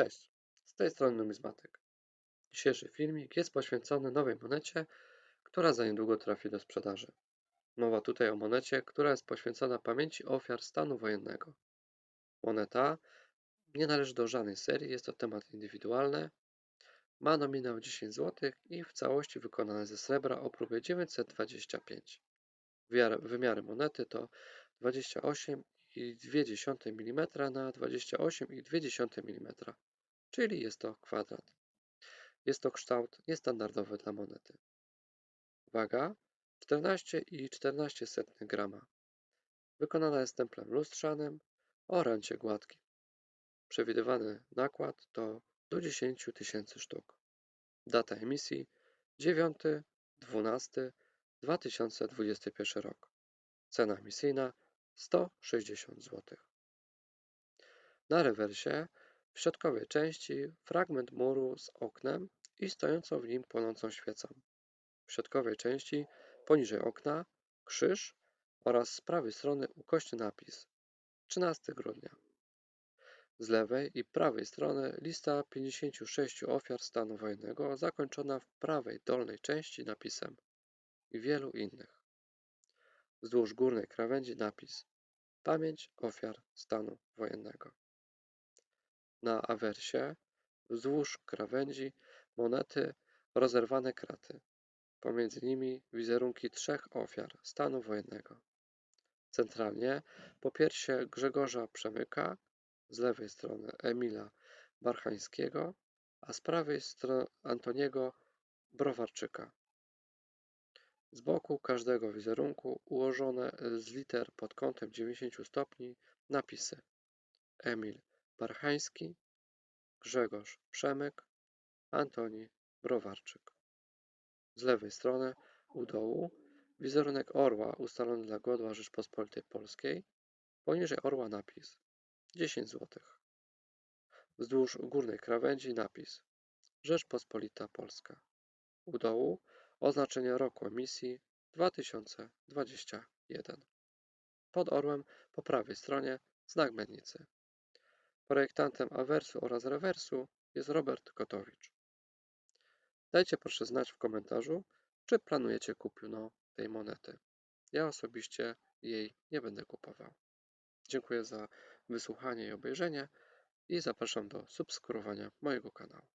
Cześć, z tej strony numizmatyk. Dzisiejszy filmik jest poświęcony nowej monecie, która za niedługo trafi do sprzedaży. Mowa tutaj o monecie, która jest poświęcona pamięci ofiar stanu wojennego. Moneta nie należy do żadnej serii, jest to temat indywidualny. Ma nominał 10 zł i w całości wykonane ze srebra o próbie 925. Wymiary monety to 28,2 mm na 28,2 mm, czyli jest to kwadrat. Jest to kształt niestandardowy dla monety. Waga 14,14 g. Wykonana jest templem lustrzanym o ręcie gładkim. Przewidywany nakład to do 10 tysięcy sztuk. Data emisji 9.12.2021 rok. Cena emisyjna 160 zł. Na rewersie w środkowej części fragment muru z oknem i stojącą w nim płonącą świecą. W środkowej części poniżej okna krzyż oraz z prawej strony ukośny napis 13 grudnia. Z lewej i prawej strony lista 56 ofiar stanu wojennego zakończona w prawej dolnej części napisem i wielu innych. Wzdłuż górnej krawędzi napis Pamięć ofiar stanu wojennego. Na awersie wzdłuż krawędzi monety rozerwane kraty. Pomiędzy nimi wizerunki trzech ofiar stanu wojennego. Centralnie popiersie Grzegorza Przemyka, z lewej strony Emila Barchańskiego, a z prawej strony Antoniego Browarczyka. Z boku każdego wizerunku ułożone z liter pod kątem 90 stopni napisy Emil Barchański, Grzegorz Przemyk, Antoni Browarczyk. Z lewej strony u dołu wizerunek orła ustalony dla godła Rzeczpospolitej Polskiej, poniżej orła napis 10 zł. Wzdłuż górnej krawędzi napis Rzeczpospolita Polska. U dołu oznaczenie roku emisji 2021. Pod orłem po prawej stronie znak miednicy. Projektantem awersu oraz rewersu jest Robert Kotowicz. Dajcie proszę znać w komentarzu, czy planujecie kupić tej monety. Ja osobiście jej nie będę kupował. Dziękuję za wysłuchanie i obejrzenie i zapraszam do subskrybowania mojego kanału.